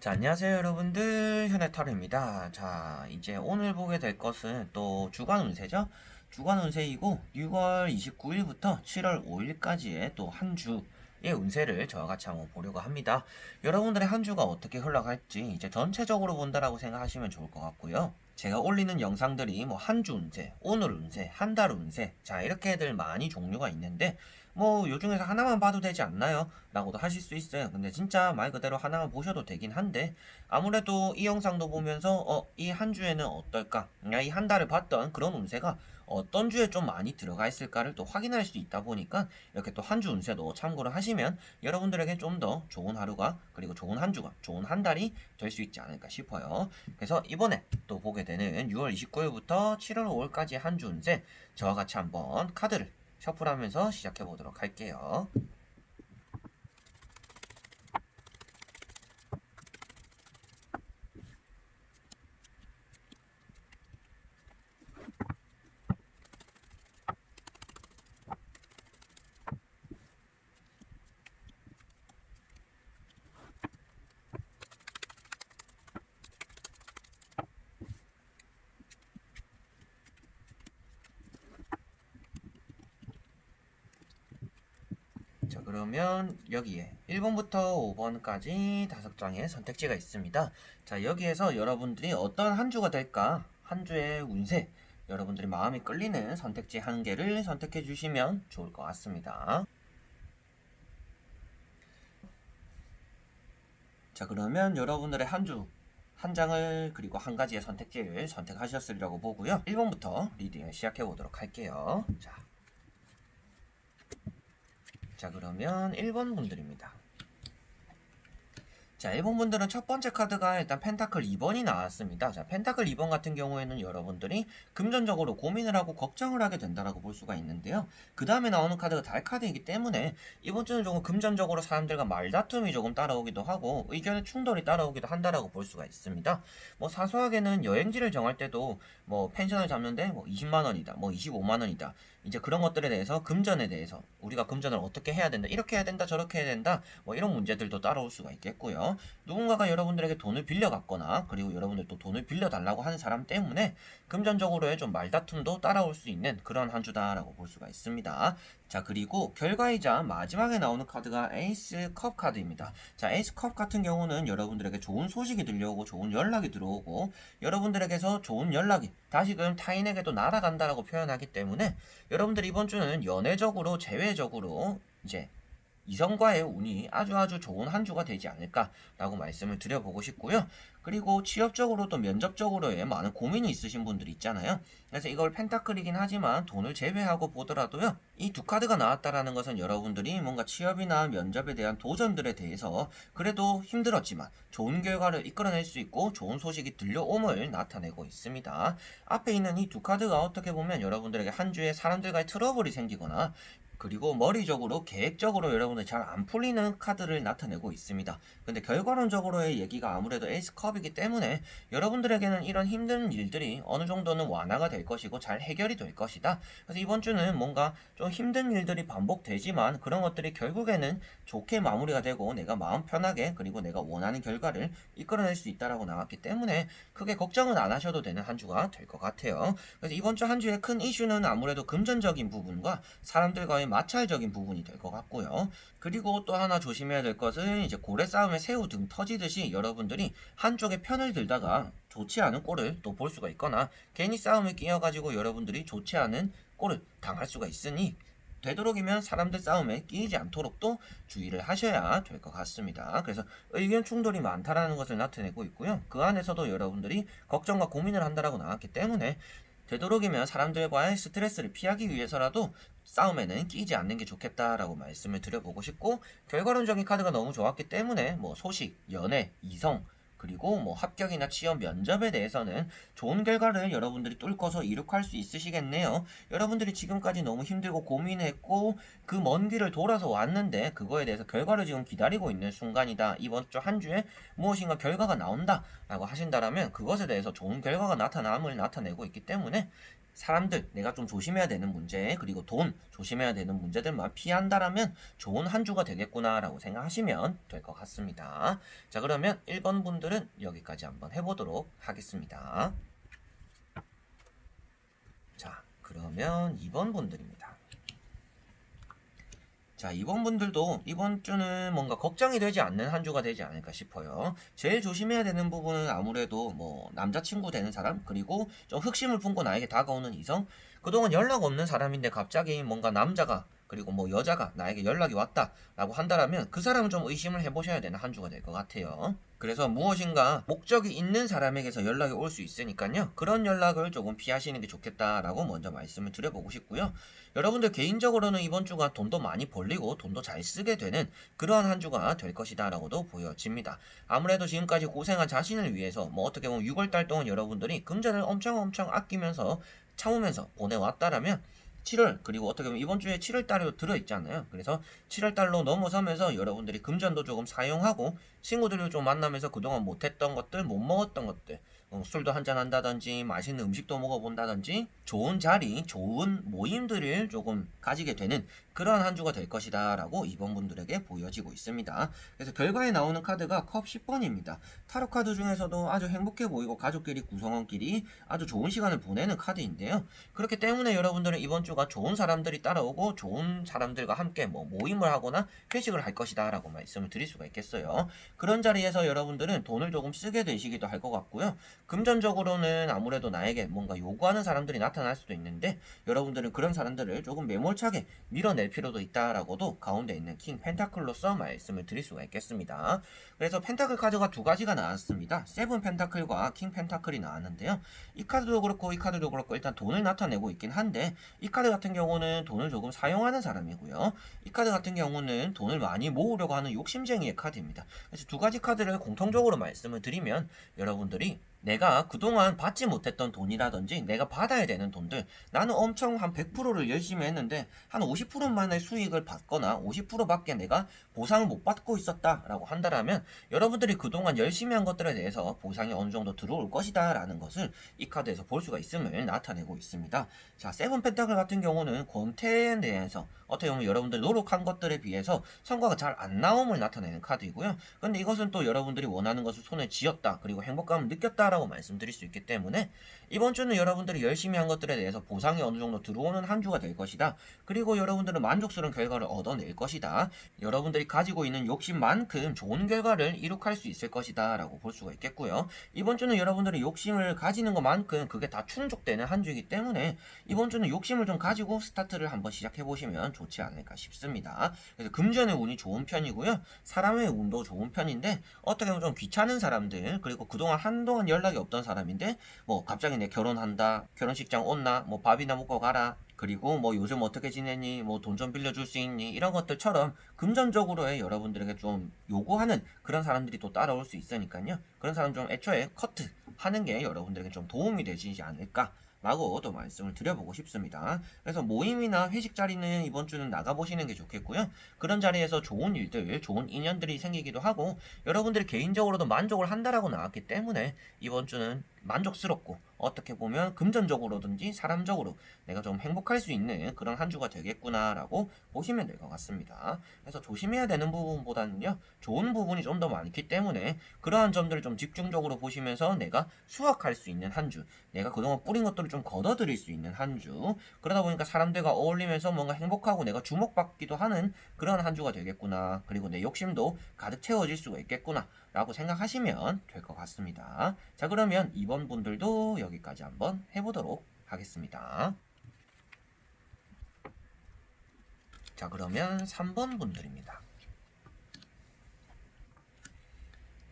자, 안녕하세요, 여러분들. 현해타로입니다. 자, 이제 오늘 보게 될 것은 또 주간 운세죠? 주간 운세이고, 6월 29일부터 7월 5일까지의 또 한 주의 운세를 저와 같이 한번 보려고 합니다. 여러분들의 한 주가 어떻게 흘러갈지 이제 전체적으로 본다라고 생각하시면 좋을 것 같고요. 제가 올리는 영상들이 뭐 한 주 운세, 오늘 운세, 한 달 운세, 자, 이렇게들 많이 종류가 있는데, 뭐, 요 중에서 하나만 봐도 되지 않나요? 라고도 하실 수 있어요. 근데 진짜 말 그대로 하나만 보셔도 되긴 한데, 아무래도 이 영상도 보면서, 어, 이 한 주에는 어떨까? 이 한 달을 봤던 그런 운세가 어떤 주에 좀 많이 들어가 있을까를 또 확인할 수 있다 보니까, 이렇게 또 한 주 운세도 참고를 하시면, 여러분들에게 좀 더 좋은 하루가, 그리고 좋은 한 주가, 좋은 한 달이 될 수 있지 않을까 싶어요. 그래서 이번에 또 보게 되는 6월 29일부터 7월 5일까지 한 주 운세, 저와 같이 한번 카드를 셔플하면서 시작해 보도록 할게요. 그러면 여기에 1번부터 5번까지 다섯 장의 선택지가 있습니다. 자, 여기에서 여러분들이 어떤 한 주가 될까? 한 주의 운세, 여러분들이 마음이 끌리는 선택지 한 개를 선택해 주시면 좋을 것 같습니다. 자, 그러면 여러분들의 한 주, 한 장을 그리고 한 가지의 선택지를 선택하셨으리라고 보고요. 1번부터 리딩을 시작해 보도록 할게요. 자, 자 그러면 1번 분들입니다. 자 1번 분들은 첫 번째 카드가 일단 펜타클 2번이 나왔습니다. 자 펜타클 2번 같은 경우에는 여러분들이 금전적으로 고민을 하고 걱정을 하게 된다라고 볼 수가 있는데요. 그 다음에 나오는 카드가 달 카드이기 때문에 이번 주는 조금 금전적으로 사람들과 말다툼이 조금 따라오기도 하고 의견의 충돌이 따라오기도 한다라고 볼 수가 있습니다. 뭐 사소하게는 여행지를 정할 때도 뭐 펜션을 잡는데 뭐 20만 원이다, 뭐 25만 원이다. 이제 그런 것들에 대해서 금전에 대해서 우리가 금전을 어떻게 해야 된다, 이렇게 해야 된다, 저렇게 해야 된다, 뭐 이런 문제들도 따라올 수가 있겠고요. 누군가가 여러분들에게 돈을 빌려갔거나 그리고 여러분들 또 돈을 빌려달라고 하는 사람 때문에 금전적으로의 좀 말다툼도 따라올 수 있는 그런 한 주다라고 볼 수가 있습니다. 자 그리고 결과이자 마지막에 나오는 카드가 에이스 컵 카드입니다. 자 에이스 컵 같은 경우는 여러분들에게 좋은 소식이 들려오고 좋은 연락이 들어오고 여러분들에게서 좋은 연락이 다시금 타인에게도 날아간다라고 표현하기 때문에 여러분들 이번 주는 연애적으로 제외적으로 이제 이성과의 운이 아주 아주 좋은 한 주가 되지 않을까라고 말씀을 드려보고 싶고요. 그리고 취업적으로 또 면접적으로의 많은 고민이 있으신 분들 있잖아요. 그래서 이걸 펜타클이긴 하지만 돈을 제외하고 보더라도요. 이 두 카드가 나왔다라는 것은 여러분들이 뭔가 취업이나 면접에 대한 도전들에 대해서 그래도 힘들었지만 좋은 결과를 이끌어낼 수 있고 좋은 소식이 들려옴을 나타내고 있습니다. 앞에 있는 이 두 카드가 어떻게 보면 여러분들에게 한 주에 사람들과의 트러블이 생기거나 그리고 머리적으로 계획적으로 여러분들 잘 안 풀리는 카드를 나타내고 있습니다. 근데 결과론적으로의 얘기가 아무래도 에이스컵이기 때문에 여러분들에게는 이런 힘든 일들이 어느 정도는 완화가 될 것이고 잘 해결이 될 것이다. 그래서 이번 주는 뭔가 좀 힘든 일들이 반복되지만 그런 것들이 결국에는 좋게 마무리가 되고 내가 마음 편하게 그리고 내가 원하는 결과를 이끌어낼 수 있다라고 나왔기 때문에 크게 걱정은 안 하셔도 되는 한 주가 될 것 같아요. 그래서 이번 주 한 주의 큰 이슈는 아무래도 금전적인 부분과 사람들과의 마찰적인 부분이 될 것 같고요. 그리고 또 하나 조심해야 될 것은 이제 고래 싸움에 새우 등 터지듯이 여러분들이 한쪽에 편을 들다가 좋지 않은 꼴을 또 볼 수가 있거나 괜히 싸움에 끼어가지고 여러분들이 좋지 않은 꼴을 당할 수가 있으니 되도록이면 사람들 싸움에 끼이지 않도록 또 주의를 하셔야 될 것 같습니다. 그래서 의견 충돌이 많다라는 것을 나타내고 있고요. 그 안에서도 여러분들이 걱정과 고민을 한다라고 나왔기 때문에 되도록이면 사람들과의 스트레스를 피하기 위해서라도 싸움에는 끼지 않는 게 좋겠다라고 말씀을 드려보고 싶고 결과론적인 카드가 너무 좋았기 때문에 뭐 소식, 연애, 이성 그리고 뭐 합격이나 취업 면접에 대해서는 좋은 결과를 여러분들이 뚫고서 이룩할 수 있으시겠네요. 여러분들이 지금까지 너무 힘들고 고민했고 그 먼 길을 돌아서 왔는데 그거에 대해서 결과를 지금 기다리고 있는 순간이다. 이번 주 한 주에 무엇인가 결과가 나온다라고 하신다라면 그것에 대해서 좋은 결과가 나타남을 나타내고 있기 때문에 사람들 내가 좀 조심해야 되는 문제 그리고 돈 조심해야 되는 문제들만 피한다라면 좋은 한 주가 되겠구나라고 생각하시면 될 것 같습니다. 자 그러면 1번 분들은 여기까지 한번 해보도록 하겠습니다. 자 그러면 2번 분들입니다. 자, 이번 분들도 이번 주는 뭔가 걱정이 되지 않는 한 주가 되지 않을까 싶어요. 제일 조심해야 되는 부분은 아무래도 뭐 남자친구 되는 사람, 그리고 좀 흑심을 품고 나에게 다가오는 이성, 그동안 연락 없는 사람인데 갑자기 뭔가 남자가 그리고 뭐 여자가 나에게 연락이 왔다라고 한다라면 그 사람은 좀 의심을 해보셔야 되는 한 주가 될 것 같아요. 그래서 무엇인가 목적이 있는 사람에게서 연락이 올 수 있으니까요. 그런 연락을 조금 피하시는 게 좋겠다라고 먼저 말씀을 드려보고 싶고요. 여러분들 개인적으로는 이번 주가 돈도 많이 벌리고 돈도 잘 쓰게 되는 그러한 한 주가 될 것이다라고도 보여집니다. 아무래도 지금까지 고생한 자신을 위해서 뭐 어떻게 보면 6월달 동안 여러분들이 금전을 엄청 엄청 아끼면서 참으면서 보내왔다라면 7월 그리고 어떻게 보면 이번 주에 7월 달이 들어 있잖아요. 그래서 7월 달로 넘어서면서 여러분들이 금전도 조금 사용하고 친구들을 좀 만나면서 그동안 못했던 것들, 못 먹었던 것들, 어, 술도 한잔 한다든지 맛있는 음식도 먹어본다든지 좋은 자리, 좋은 모임들을 조금 가지게 되는 그러한 한 주가 될 것이다 라고 이번 분들에게 보여지고 있습니다. 그래서 결과에 나오는 카드가 컵 10번입니다. 타로 카드 중에서도 아주 행복해 보이고 가족끼리 구성원끼리 아주 좋은 시간을 보내는 카드인데요. 그렇기 때문에 여러분들은 이번 주가 좋은 사람들이 따라오고 좋은 사람들과 함께 뭐 모임을 하거나 회식을 할 것이다 라고 말씀을 드릴 수가 있겠어요. 그런 자리에서 여러분들은 돈을 조금 쓰게 되시기도 할 것 같고요. 금전적으로는 아무래도 나에게 뭔가 요구하는 사람들이 나타날 수도 있는데 여러분들은 그런 사람들을 조금 매몰차게 밀어 낼 필요도 있다라고도 가운데 있는 킹 펜타클로서 말씀을 드릴 수가 있겠습니다. 그래서 펜타클 카드가 두 가지가 나왔습니다. 세븐 펜타클과 킹 펜타클이 나왔는데요. 이 카드도 그렇고 이 카드도 그렇고 일단 돈을 나타내고 있긴 한데 이 카드 같은 경우는 돈을 조금 사용하는 사람이고요. 이 카드 같은 경우는 돈을 많이 모으려고 하는 욕심쟁이의 카드입니다. 그래서 두 가지 카드를 공통적으로 말씀을 드리면 여러분들이 내가 그동안 받지 못했던 돈이라든지 내가 받아야 되는 돈들 나는 엄청 한 100%를 열심히 했는데 한 50%만의 수익을 받거나 50%밖에 내가 보상을 못 받고 있었다라고 한다라면 여러분들이 그동안 열심히 한 것들에 대해서 보상이 어느 정도 들어올 것이다 라는 것을 이 카드에서 볼 수가 있음을 나타내고 있습니다. 자 세븐 펜타클 같은 경우는 권태에 대해서 어떻게 보면 여러분들 노력한 것들에 비해서 성과가 잘 안 나옴을 나타내는 카드이고요. 근데 이것은 또 여러분들이 원하는 것을 손에 쥐었다 그리고 행복감을 느꼈다라고 말씀드릴 수 있기 때문에 이번 주는 여러분들이 열심히 한 것들에 대해서 보상이 어느 정도 들어오는 한 주가 될 것이다. 그리고 여러분들은 만족스러운 결과를 얻어낼 것이다. 여러분들이 가지고 있는 욕심만큼 좋은 결과를 이룩할 수 있을 것이다. 라고 볼 수가 있겠고요. 이번 주는 여러분들이 욕심을 가지는 것만큼 그게 다 충족되는 한 주이기 때문에 이번 주는 욕심을 좀 가지고 스타트를 한번 시작해 보시면 좋지 않을까 싶습니다. 그래서 금전의 운이 좋은 편이고요. 사람의 운도 좋은 편인데 어떻게 보면 좀 귀찮은 사람들 그리고 그동안 한동안 연락이 없던 사람인데 뭐 갑자기 내 결혼한다 결혼식장 온나 뭐 밥이나 먹고 가라 그리고 뭐 요즘 어떻게 지내니 뭐 돈 좀 빌려줄 수 있니 이런 것들처럼 금전적으로의 여러분들에게 좀 요구하는 그런 사람들이 또 따라올 수 있으니까요 그런 사람 좀 애초에 커트 하는 게 여러분들에게 좀 도움이 되시지 않을까 라고 또 말씀을 드려보고 싶습니다. 그래서 모임이나 회식 자리는 이번 주는 나가보시는 게 좋겠고요. 그런 자리에서 좋은 일들, 좋은 인연들이 생기기도 하고 여러분들이 개인적으로도 만족을 한다라고 나왔기 때문에 이번 주는 만족스럽고 어떻게 보면 금전적으로든지 사람적으로 내가 좀 행복할 수 있는 그런 한 주가 되겠구나라고 보시면 될 것 같습니다. 그래서 조심해야 되는 부분보다는요, 좋은 부분이 좀 더 많기 때문에 그러한 점들을 좀 집중적으로 보시면서 내가 수확할 수 있는 한 주, 내가 그동안 뿌린 것들을 좀 걷어들일 수 있는 한 주, 그러다 보니까 사람들과 어울리면서 뭔가 행복하고 내가 주목받기도 하는 그런 한 주가 되겠구나. 그리고 내 욕심도 가득 채워질 수가 있겠구나. 라고 생각하시면 될 것 같습니다. 자, 그러면 이번 분들도 여기까지 한번 해보도록 하겠습니다. 자, 그러면 3번 분들입니다.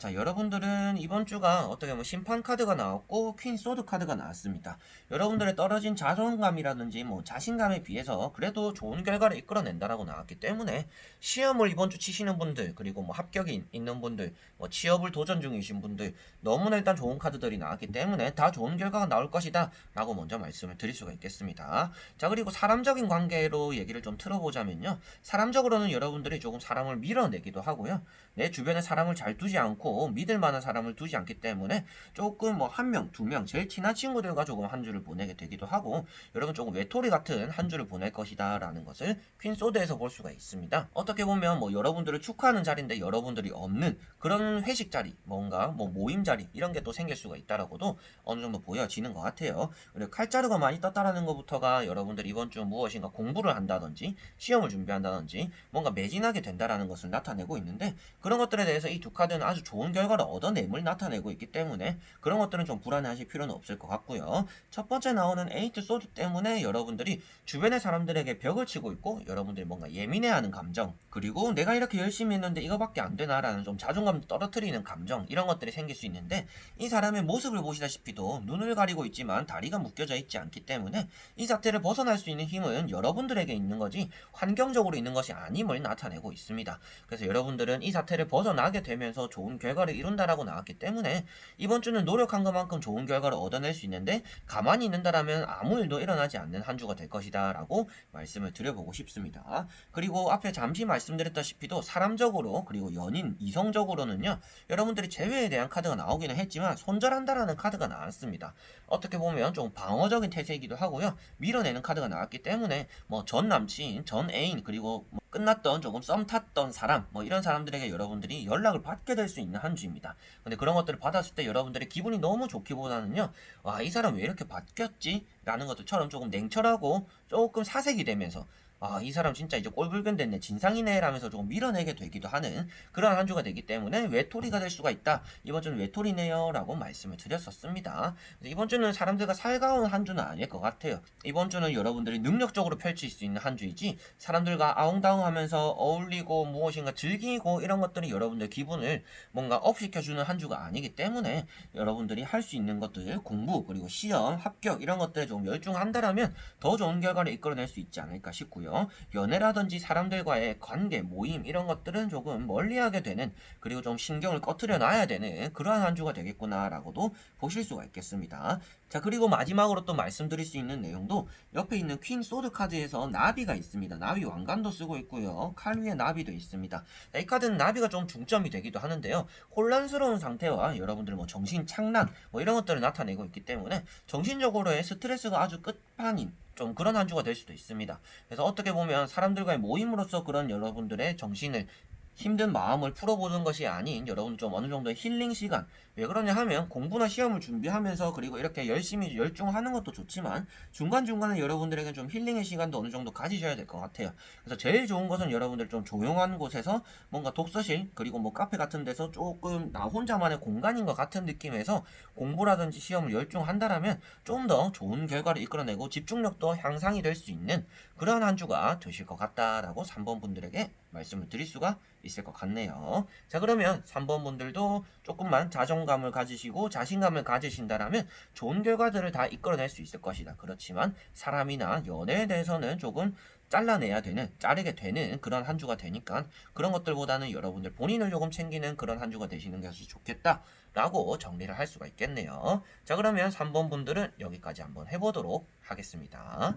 자, 여러분들은 이번 주가 어떻게 보면 심판 카드가 나왔고 퀸 소드 카드가 나왔습니다. 여러분들의 떨어진 자존감이라든지 뭐 자신감에 비해서 그래도 좋은 결과를 이끌어낸다라고 나왔기 때문에 시험을 이번 주 치시는 분들 그리고 뭐 합격이 있는 분들 뭐 취업을 도전 중이신 분들 너무나 일단 좋은 카드들이 나왔기 때문에 다 좋은 결과가 나올 것이다 라고 먼저 말씀을 드릴 수가 있겠습니다. 자 그리고 사람적인 관계로 얘기를 좀 틀어보자면요. 사람적으로는 여러분들이 조금 사람을 밀어내기도 하고요. 내 주변에 사람을 잘 두지 않고 아니고 믿을 만한 사람을 두지 않기 때문에 조금 뭐 한 명, 두 명 제일 친한 친구들과 조금 한 주를 보내게 되기도 하고 여러분 조금 외톨이 같은 한 주를 보낼 것이다 라는 것을 퀸 소드에서 볼 수가 있습니다. 어떻게 보면 뭐 여러분들을 축하하는 자리인데 여러분들이 없는 그런 회식 자리, 뭔가 뭐 모임 자리 이런 게 또 생길 수가 있다라고도 어느 정도 보여지는 것 같아요. 그리고 칼자루가 많이 떴다라는 것부터가 여러분들 이번 주 무엇인가 공부를 한다든지 시험을 준비한다든지 뭔가 매진하게 된다라는 것을 나타내고 있는데 그런 것들에 대해서 이 두 카드는 아주 좋은 결과를 얻어냄을 나타내고 있기 때문에 그런 것들은 좀 불안해하실 필요는 없을 것 같고요. 첫 번째 나오는 에이트 소드 때문에 여러분들이 주변의 사람들에게 벽을 치고 있고 여러분들이 뭔가 예민해하는 감정 그리고 내가 이렇게 열심히 했는데 이거밖에 안 되나라는 좀 자존감 떨어뜨리는 감정 이런 것들이 생길 수 있는데 이 사람의 모습을 보시다시피도 눈을 가리고 있지만 다리가 묶여져 있지 않기 때문에 이 사태를 벗어날 수 있는 힘은 여러분들에게 있는 거지 환경적으로 있는 것이 아님을 나타내고 있습니다. 그래서 여러분들은 이 사태를 벗어나게 되면서 좋은 결과를 이룬다라고 나왔기 때문에 이번 주는 노력한 것만큼 좋은 결과를 얻어낼 수 있는데 가만히 있는다라면 아무 일도 일어나지 않는 한 주가 될 것이다라고 말씀을 드려보고 싶습니다. 그리고 앞에 잠시 말씀드렸다시피도 사람적으로 그리고 연인 이성적으로는요 여러분들이 재회에 대한 카드가 나오기는 했지만 손절한다라는 카드가 나왔습니다. 어떻게 보면 좀 방어적인 태세이기도 하고요 밀어내는 카드가 나왔기 때문에 뭐 전 남친, 전 애인 그리고 뭐 끝났던 조금 썸 탔던 사람 뭐 이런 사람들에게 여러분들이 연락을 받게 될 수 있는 한 주입니다. 근데 그런 것들을 받았을 때 여러분들의 기분이 너무 좋기보다는요 와 이 사람 왜 이렇게 바뀌었지? 라는 것들처럼 조금 냉철하고 조금 사색이 되면서 아, 이 사람 진짜 이제 꼴불견 됐네, 진상이네, 라면서 조금 밀어내게 되기도 하는 그런 한 주가 되기 때문에 외톨이가 될 수가 있다. 이번 주는 외톨이네요, 라고 말씀을 드렸었습니다. 이번 주는 사람들과 살가운 한 주는 아닐 것 같아요. 이번 주는 여러분들이 능력적으로 펼칠 수 있는 한 주이지, 사람들과 아웅다웅 하면서 어울리고 무엇인가 즐기고 이런 것들이 여러분들 기분을 뭔가 업시켜주는 한 주가 아니기 때문에 여러분들이 할 수 있는 것들, 공부, 그리고 시험, 합격, 이런 것들에 좀 열중한다라면 더 좋은 결과를 이끌어낼 수 있지 않을까 싶 고요. 연애라든지 사람들과의 관계, 모임 이런 것들은 조금 멀리하게 되는 그리고 좀 신경을 꺼트려 놔야 되는 그러한 한 주가 되겠구나라고도 보실 수가 있겠습니다. 자 그리고 마지막으로 또 말씀드릴 수 있는 내용도 옆에 있는 퀸 소드 카드에서 나비가 있습니다. 나비 왕관도 쓰고 있고요. 칼 위에 나비도 있습니다. 자, 이 카드는 나비가 좀 중점이 되기도 하는데요. 혼란스러운 상태와 여러분들 뭐 정신 착란 뭐 이런 것들을 나타내고 있기 때문에 정신적으로의 스트레스가 아주 끝판인 좀 그런 한 주가 될 수도 있습니다. 그래서 어떻게 보면 사람들과의 모임으로서 그런 여러분들의 정신을 힘든 마음을 풀어보는 것이 아닌 여러분 좀 어느 정도의 힐링 시간. 왜 그러냐 하면 공부나 시험을 준비하면서 그리고 이렇게 열심히 열중하는 것도 좋지만 중간중간에 여러분들에게 좀 힐링의 시간도 어느 정도 가지셔야 될 것 같아요. 그래서 제일 좋은 것은 여러분들 좀 조용한 곳에서 뭔가 독서실 그리고 뭐 카페 같은 데서 조금 나 혼자만의 공간인 것 같은 느낌에서 공부라든지 시험을 열중한다라면 좀 더 좋은 결과를 이끌어내고 집중력도 향상이 될 수 있는 그런 한 주가 되실 것 같다라고 3번 분들에게 말씀을 드릴 수가 있을 것 같네요. 자 그러면 3번 분들도 조금만 자존감을 가지시고 자신감을 가지신다라면 좋은 결과들을 다 이끌어낼 수 있을 것이다. 그렇지만 사람이나 연애에 대해서는 조금 잘라내야 되는, 자르게 되는 그런 한 주가 되니까 그런 것들보다는 여러분들 본인을 조금 챙기는 그런 한 주가 되시는 것이 좋겠다라고 정리를 할 수가 있겠네요. 자 그러면 3번 분들은 여기까지 한번 해보도록 하겠습니다.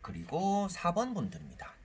그리고 4번 분들입니다.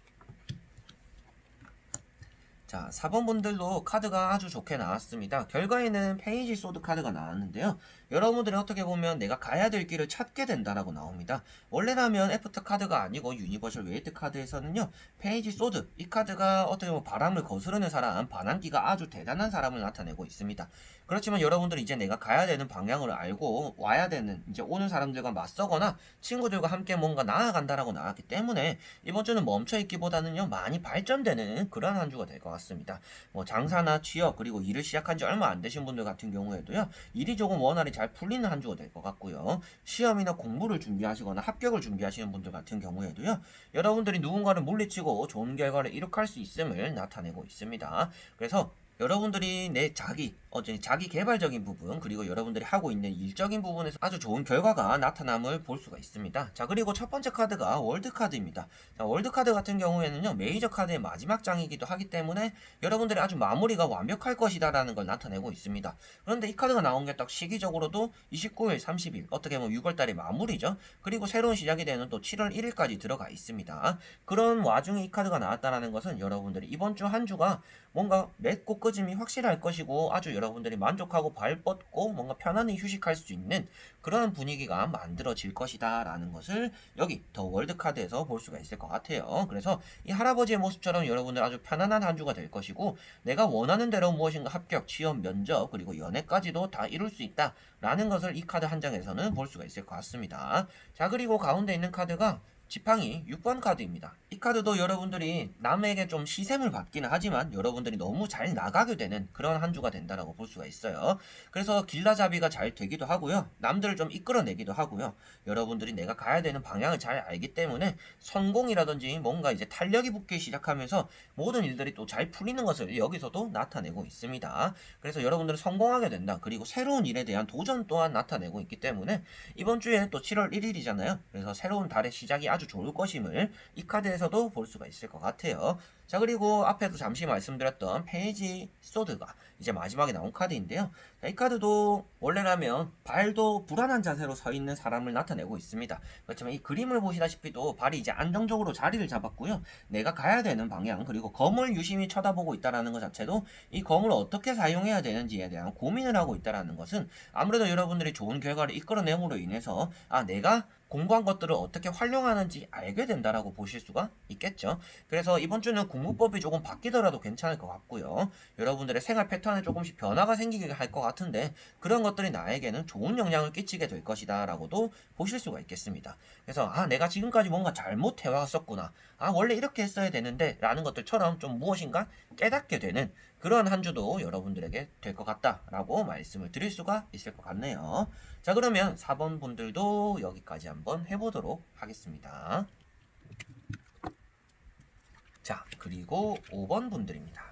자, 4번 분들도 카드가 아주 좋게 나왔습니다. 결과에는 페이지 소드 카드가 나왔는데요. 여러분들이 어떻게 보면 내가 가야 될 길을 찾게 된다라고 나옵니다. 원래라면 애프터 카드가 아니고 유니버셜 웨이트 카드에서는요. 페이지 소드 이 카드가 어떻게 보면 바람을 거스르는 사람, 반항기가 아주 대단한 사람을 나타내고 있습니다. 그렇지만 여러분들이 이제 내가 가야 되는 방향을 알고 와야 되는 이제 오는 사람들과 맞서거나 친구들과 함께 뭔가 나아간다라고 나왔기 때문에 이번 주는 멈춰 있기보다는요 많이 발전되는 그런 한 주가 될 것 같습니다. 뭐 장사나 취업 그리고 일을 시작한 지 얼마 안 되신 분들 같은 경우에도요 일이 조금 원활히 잘 풀리는 한 주가 될 것 같고요. 시험이나 공부를 준비하시거나 합격을 준비하시는 분들 같은 경우에도요 여러분들이 누군가를 물리치고 좋은 결과를 이룩할 수 있음을 나타내고 있습니다. 그래서 여러분들이 내 자기 어제 자기 개발적인 부분 그리고 여러분들이 하고 있는 일적인 부분에서 아주 좋은 결과가 나타남을 볼 수가 있습니다. 자 그리고 첫 번째 카드가 월드 카드입니다. 자, 월드 카드 같은 경우에는요 메이저 카드의 마지막 장이기도 하기 때문에 여러분들이 아주 마무리가 완벽할 것이다라는 걸 나타내고 있습니다. 그런데 이 카드가 나온 게 딱 시기적으로도 29일, 30일 어떻게 보면 6월달의 마무리죠. 그리고 새로운 시작이 되는 또 7월 1일까지 들어가 있습니다. 그런 와중에 이 카드가 나왔다는 것은 여러분들이 이번 주 한 주가 뭔가 맺고 끄짐이 확실할 것이고 아주 여러분들이 만족하고 발 뻗고 뭔가 편안히 휴식할 수 있는 그런 분위기가 만들어질 것이다 라는 것을 여기 더 월드 카드에서 볼 수가 있을 것 같아요. 그래서 이 할아버지의 모습처럼 여러분들 아주 편안한 한 주가 될 것이고 내가 원하는 대로 무엇인가 합격, 취업, 면접 그리고 연애까지도 다 이룰 수 있다 라는 것을 이 카드 한 장에서는 볼 수가 있을 것 같습니다. 자 그리고 가운데 있는 카드가 지팡이 6번 카드입니다. 이 카드도 여러분들이 남에게 좀 시샘을 받기는 하지만 여러분들이 너무 잘 나가게 되는 그런 한 주가 된다라고 볼 수가 있어요. 그래서 길라잡이가 잘 되기도 하고요. 남들을 좀 이끌어내기도 하고요. 여러분들이 내가 가야 되는 방향을 잘 알기 때문에 성공이라든지 뭔가 이제 탄력이 붙기 시작하면서 모든 일들이 또 잘 풀리는 것을 여기서도 나타내고 있습니다. 그래서 여러분들은 성공하게 된다. 그리고 새로운 일에 대한 도전 또한 나타내고 있기 때문에 이번 주에 또 7월 1일이잖아요. 그래서 새로운 달의 시작이 아주 좋을 것임을 이 카드에서도 볼 수가 있을 것 같아요. 자 그리고 앞에도 잠시 말씀드렸던 페이지 소드가 이제 마지막에 나온 카드인데요. 자, 이 카드도 원래라면 발도 불안한 자세로 서 있는 사람을 나타내고 있습니다. 그렇지만 이 그림을 보시다시피 또 발이 이제 안정적으로 자리를 잡았고요. 내가 가야 되는 방향 그리고 검을 유심히 쳐다보고 있다라는 것 자체도 이 검을 어떻게 사용해야 되는지에 대한 고민을 하고 있다라는 것은 아무래도 여러분들이 좋은 결과를 이끌어내므로 인해서 아 내가 공부한 것들을 어떻게 활용하는지 알게 된다라고 보실 수가 있겠죠. 그래서 이번 주는 공 부법이 조금 바뀌더라도 괜찮을 것 같고요. 여러분들의 생활 패턴에 조금씩 변화가 생기게 할 것 같은데 그런 것들이 나에게는 좋은 영향을 끼치게 될 것이다 라고도 보실 수가 있겠습니다. 그래서 아 내가 지금까지 뭔가 잘못 해 왔었구나. 아 원래 이렇게 했어야 되는데 라는 것들처럼 좀 무엇인가 깨닫게 되는 그런 한 주도 여러분들에게 될 것 같다라고 말씀을 드릴 수가 있을 것 같네요. 자 그러면 4번 분들도 여기까지 한번 해보도록 하겠습니다. 자 그리고 5번 분들입니다.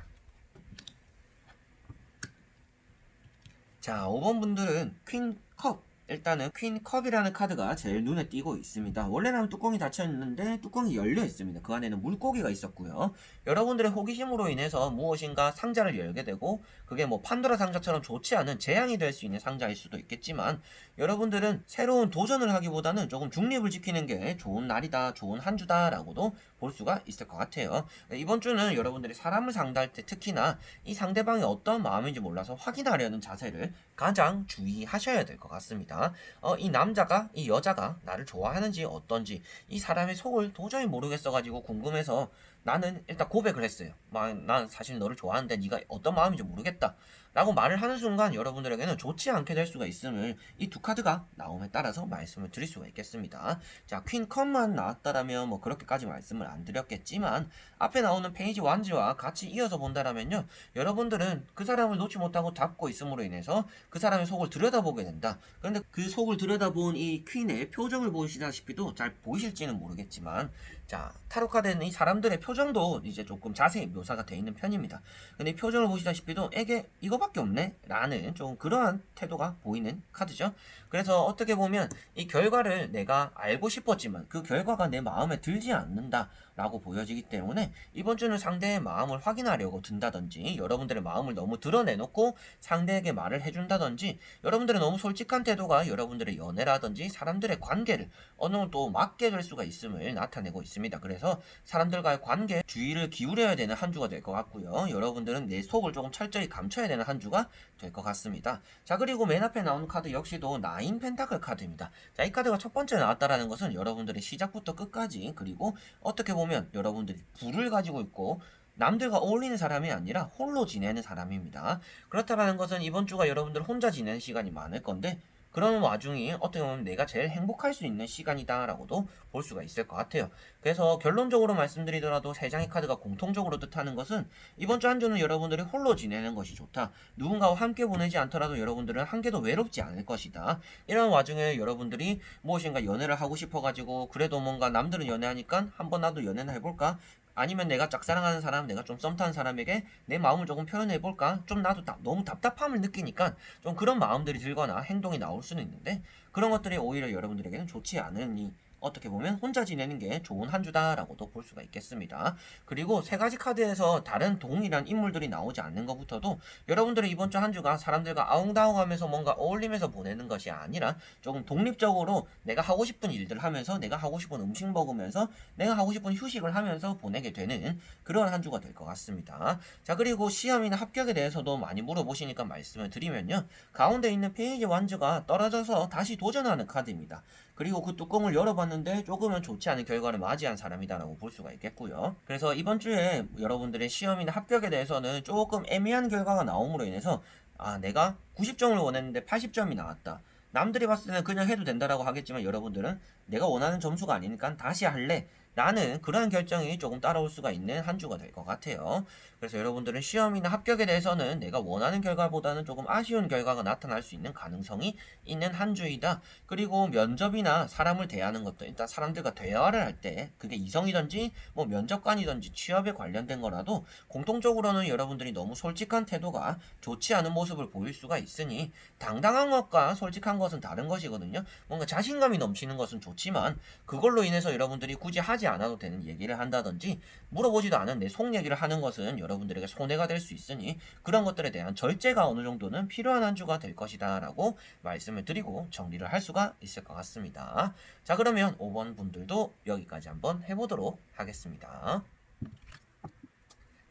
자 5번 분들은 퀸컵 일단은 퀸 컵이라는 카드가 제일 눈에 띄고 있습니다. 원래는 뚜껑이 닫혀 있는데 뚜껑이 열려 있습니다. 그 안에는 물고기가 있었고요. 여러분들의 호기심으로 인해서 무엇인가 상자를 열게 되고 그게 뭐 판도라 상자처럼 좋지 않은 재앙이 될 수 있는 상자일 수도 있겠지만 여러분들은 새로운 도전을 하기보다는 조금 중립을 지키는 게 좋은 날이다, 좋은 한 주다라고도 볼 수가 있을 것 같아요. 이번 주는 여러분들이 사람을 상대할 때 특히나 이 상대방이 어떤 마음인지 몰라서 확인하려는 자세를 가장 주의하셔야 될 것 같습니다. 어, 이 남자가 이 여자가 나를 좋아하는지 어떤지 이 사람의 속을 도저히 모르겠어가지고 궁금해서 나는 일단 고백을 했어요. 막, 난 사실 너를 좋아하는데 네가 어떤 마음인지 모르겠다. 라고 말을 하는 순간 여러분들에게는 좋지 않게 될 수가 있음을 이 두 카드가 나옴에 따라서 말씀을 드릴 수가 있겠습니다. 자, 퀸컵만 나왔다라면 뭐 그렇게까지 말씀을 안 드렸겠지만 앞에 나오는 페이지 완지와 같이 이어서 본다라면요. 여러분들은 그 사람을 놓지 못하고 잡고 있음으로 인해서 그 사람의 속을 들여다보게 된다. 그런데 그 속을 들여다본 이 퀸의 표정을 보시다시피도 잘 보이실지는 모르겠지만 자, 타로 카드에는 이 사람들의 표정도 이제 조금 자세히 묘사가 되어 있는 편입니다. 근데 이 표정을 보시다시피도 에게 이거밖에 없네? 라는 좀 그러한 태도가 보이는 카드죠. 그래서 어떻게 보면 이 결과를 내가 알고 싶었지만 그 결과가 내 마음에 들지 않는다. 라고 보여지기 때문에 이번 주는 상대의 마음을 확인하려고 든다든지 여러분들의 마음을 너무 드러내놓고 상대에게 말을 해준다든지 여러분들의 너무 솔직한 태도가 여러분들의 연애라든지 사람들의 관계를 어느 정도 막게 될 수가 있음을 나타내고 있습니다. 그래서 사람들과의 관계에 주의를 기울여야 되는 한 주가 될 것 같고요. 여러분들은 내 속을 조금 철저히 감춰야 되는 한 주가 될 것 같습니다. 자 그리고 맨 앞에 나오는 카드 역시도 나인 펜타클 카드입니다. 자 이 카드가 첫 번째 나왔다라는 것은 여러분들의 시작부터 끝까지 그리고 어떻게 보면 여러분들이 불을 가지고 있고 남들과 어울리는 사람이 아니라 홀로 지내는 사람입니다. 그렇다는 것은 이번 주가 여러분들 혼자 지내는 시간이 많을 건데 그런 와중이 어떻게 보면 내가 제일 행복할 수 있는 시간이다라고도 볼 수가 있을 것 같아요. 그래서 결론적으로 말씀드리더라도 세 장의 카드가 공통적으로 뜻하는 것은 이번 주 한 주는 여러분들이 홀로 지내는 것이 좋다. 누군가와 함께 보내지 않더라도 여러분들은 한 개도 외롭지 않을 것이다. 이런 와중에 여러분들이 무엇인가 연애를 하고 싶어가지고 그래도 뭔가 남들은 연애하니까 한번 나도 연애나 해볼까? 아니면 내가 짝사랑하는 사람, 내가 좀 썸 타는 사람에게 내 마음을 조금 표현해 볼까? 좀 나도 다- 너무 답답함을 느끼니까 좀 그런 마음들이 들거나 행동이 나올 수는 있는데 그런 것들이 오히려 여러분들에게는 좋지 않으니 어떻게 보면 혼자 지내는 게 좋은 한 주다라고도 볼 수가 있겠습니다. 그리고 세 가지 카드에서 다른 동일한 인물들이 나오지 않는 것부터도 여러분들의 이번 주 한 주가 사람들과 아웅다웅하면서 뭔가 어울리면서 보내는 것이 아니라 조금 독립적으로 내가 하고 싶은 일들 하면서 내가 하고 싶은 음식 먹으면서 내가 하고 싶은 휴식을 하면서 보내게 되는 그런 한 주가 될 것 같습니다. 자 그리고 시험이나 합격에 대해서도 많이 물어보시니까 말씀을 드리면요. 가운데 있는 페이지 완주가 떨어져서 다시 도전하는 카드입니다. 그리고 그 뚜껑을 열어봤는데 조금은 좋지 않은 결과를 맞이한 사람이다라고 볼 수가 있겠고요. 그래서 이번 주에 여러분들의 시험이나 합격에 대해서는 조금 애매한 결과가 나옴으로 인해서 아 내가 90점을 원했는데 80점이 나왔다. 남들이 봤을 때는 그냥 해도 된다라고 하겠지만 여러분들은 내가 원하는 점수가 아니니까 다시 할래. 라는 그러한 결정이 조금 따라올 수가 있는 한 주가 될 것 같아요. 그래서 여러분들은 시험이나 합격에 대해서는 내가 원하는 결과보다는 조금 아쉬운 결과가 나타날 수 있는 가능성이 있는 한 주이다. 그리고 면접이나 사람을 대하는 것도 일단 사람들과 대화를 할 때 그게 이성이든지 뭐 면접관이든지 취업에 관련된 거라도 공통적으로는 여러분들이 너무 솔직한 태도가 좋지 않은 모습을 보일 수가 있으니 당당한 것과 솔직한 것은 다른 것이거든요. 뭔가 자신감이 넘치는 것은 좋지만 그걸로 인해서 여러분들이 굳이 하지 않아도 되는 얘기를 한다든지 물어보지도 않은 내속 얘기를 하는 것은 여러분들에게 손해가 될 수 있으니 그런 것들에 대한 절제가 어느 정도는 필요한 한 주가 될 것이다 라고 말씀을 드리고 정리를 할 수가 있을 것 같습니다. 자 그러면 5번 분들도 여기까지 한번 해보도록 하겠습니다.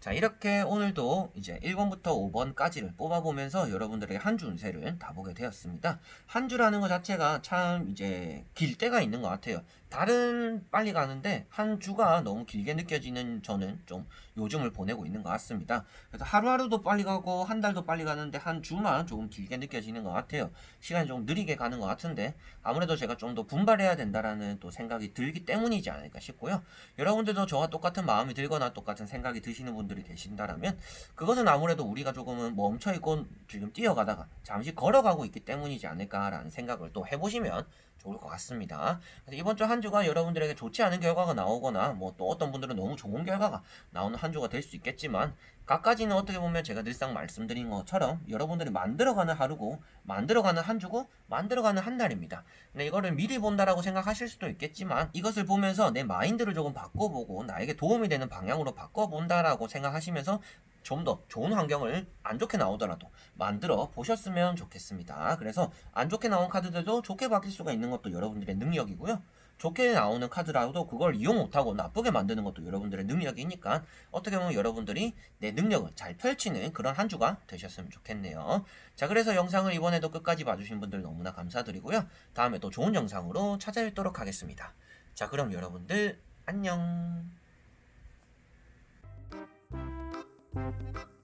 자 이렇게 오늘도 이제 1번부터 5번까지를 뽑아보면서 여러분들에게 한주 운세를 다 보게 되었습니다. 한 주라는 것 자체가 참 이제 길 때가 있는 것 같아요. 다른 빨리 가는데 한 주가 너무 길게 느껴지는 저는 좀 요즘을 보내고 있는 것 같습니다. 그래서 하루하루도 빨리 가고 한 달도 빨리 가는데 한 주만 조금 길게 느껴지는 것 같아요. 시간이 좀 느리게 가는 것 같은데 아무래도 제가 좀 더 분발해야 된다라는 또 생각이 들기 때문이지 않을까 싶고요. 여러분들도 저와 똑같은 마음이 들거나 똑같은 생각이 드시는 분들 이 계신다라면 그것은 아무래도 우리가 조금은 멈춰 있고 지금 뛰어가다가 잠시 걸어가고 있기 때문이지 않을까라는 생각을 또 해보시면 좋을 것 같습니다. 이번 주 한 주가 여러분들에게 좋지 않은 결과가 나오거나 뭐 또 어떤 분들은 너무 좋은 결과가 나오는 한 주가 될 수 있겠지만 각가지는 어떻게 보면 제가 늘상 말씀드린 것처럼 여러분들이 만들어가는 하루고 만들어가는 한 주고 만들어가는 한 달입니다. 근데 이거를 미리 본다라고 생각하실 수도 있겠지만 이것을 보면서 내 마인드를 조금 바꿔보고 나에게 도움이 되는 방향으로 바꿔본다라고 생각하시면서 좀 더 좋은 환경을 안 좋게 나오더라도 만들어 보셨으면 좋겠습니다. 그래서 안 좋게 나온 카드들도 좋게 바뀔 수가 있는 것도 여러분들의 능력이고요. 좋게 나오는 카드라도 그걸 이용 못하고 나쁘게 만드는 것도 여러분들의 능력이니까 어떻게 보면 여러분들이 내 능력을 잘 펼치는 그런 한 주가 되셨으면 좋겠네요. 자, 그래서 영상을 이번에도 끝까지 봐주신 분들 너무나 감사드리고요. 다음에 또 좋은 영상으로 찾아뵙도록 하겠습니다. 자, 그럼 여러분들 안녕. Thank you.